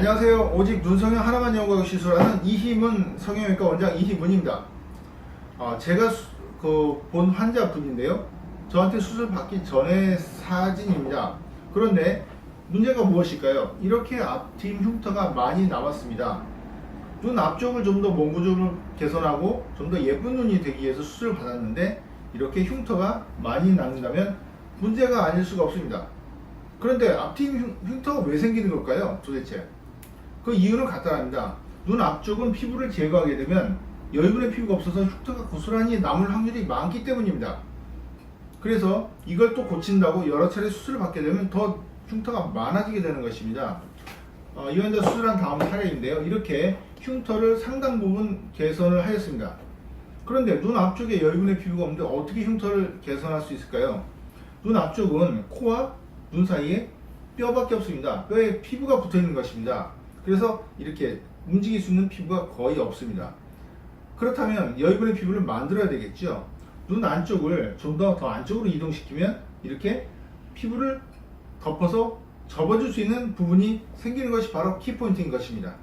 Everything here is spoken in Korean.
안녕하세요. 오직 눈성형 하나만 연구하고 시술하는 이희문 성형외과 원장 이희문입니다. 어, 제가 그 본 환자분인데요. 저한테 수술 받기 전의 사진입니다. 그런데 문제가 무엇일까요? 이렇게 앞팀 흉터가 많이 남았습니다. 눈 앞쪽을 좀 더 몽구적으로 개선하고 좀 더 예쁜 눈이 되기 위해서 수술을 받았는데 이렇게 흉터가 많이 남는다면 문제가 아닐 수가 없습니다. 그런데 앞팀 흉- 흉터가 왜 생기는 걸까요? 도대체 그 이유는 간단합니다. 눈 앞쪽은 피부를 제거하게 되면 여유분의 피부가 없어서 흉터가 고스란히 남을 확률이 많기 때문입니다. 그래서 이걸 또 고친다고 여러 차례 수술을 받게 되면 더 흉터가 많아지게 되는 것입니다. 어, 이 환자 수술한 다음 사례인데요. 이렇게 흉터를 상당 부분 개선을 하였습니다. 그런데 눈 앞쪽에 여유분의 피부가 없는데 어떻게 흉터를 개선할 수 있을까요? 눈 앞쪽은 코와 눈 사이에 뼈밖에 없습니다. 뼈에 피부가 붙어 있는 것입니다. 그래서 이렇게 움직일 수 있는 피부가 거의 없습니다. 그렇다면 여유분의 피부를 만들어야 되겠죠. 눈 안쪽을 좀 더 더 안쪽으로 이동시키면 이렇게 피부를 덮어서 접어줄 수 있는 부분이 생기는 것이 바로 키포인트인 것입니다.